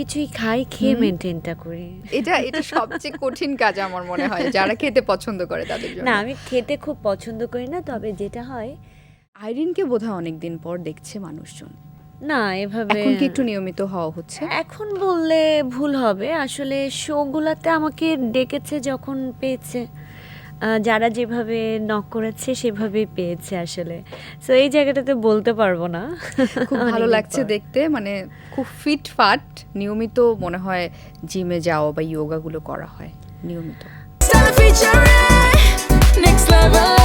কিছুই খাই খেয়ে মেনটেনটা করি। এটা এটা সবচেয়ে কঠিন কাজ আমার মনে হয় যারা খেতে পছন্দ করে তাদের জন্য। না আমি খেতে খুব পছন্দ করি না তবে যেটা হয় আইরিনকে বোধহয় অনেকদিন পর দেখছে মানুষজন। না এভাবে এখন কি একটু নিয়মিত হওয়া হচ্ছে? এখন বললে ভুল হবে। আসলে শোগুলাতে আমাকে ডেকেছে যখন পেয়েছে। যারা যেভাবে নক করেছে সেভাবেই পেয়েছে আসলে। সো এই জায়গাটাতে বলতে পারব না। খুব ভালো লাগছে দেখতে মানে খুব ফিট ফাট নিয়মিত মনে হয় জিমে যাওয়া বা যোগা গুলো করা হয় নিয়মিত। Stella next level.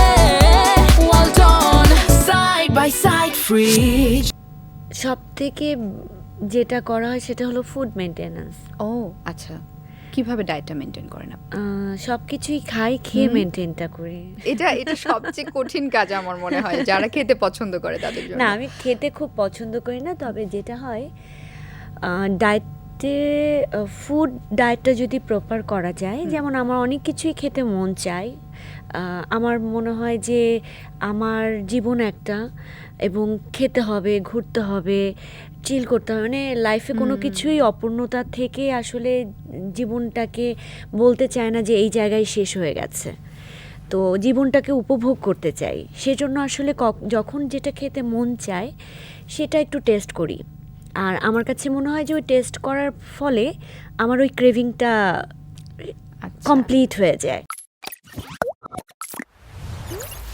Well done, side by side, free. সব থেকে যেটা করা হয় সেটা হলো ফুড মেনটেন্যান্স ও আচ্ছা। কীভাবে ডায়েটটা মেনটেন করেন আপনি? সব কিছুই খাই খেয়ে মেনটেনটা করি। এটা এটা সবচেয়ে কঠিন কাজ আমার মনে হয় যারা খেতে পছন্দ করে তাদের জন্য। না আমি খেতে খুব পছন্দ করি না তবে যেটা হয় ডায়েটে ফুড ডায়েটটা যদি প্রপার করা যায় যেমন আমার অনেক কিছুই খেতে মন চায় আমার মনে হয় যে আমার জীবন একটা এবং খেতে হবে ঘুরতে হবে চিল করতে হবে। মানে লাইফে কোনো কিছুই অপূর্ণতা থেকে আসলে জীবনটাকে বলতে চায় না যে এই জায়গায় শেষ হয়ে গেছে। তো জীবনটাকে উপভোগ করতে চাই। সেজন্য আসলে যখন যেটা খেতে মন চায় সেটা একটু টেস্ট করি। আর আমার কাছে মনে হয় যে ওই টেস্ট করার ফলে আমার ওই ক্রেভিংটা আচ্ছা। কমপ্লিট হয়ে যায়।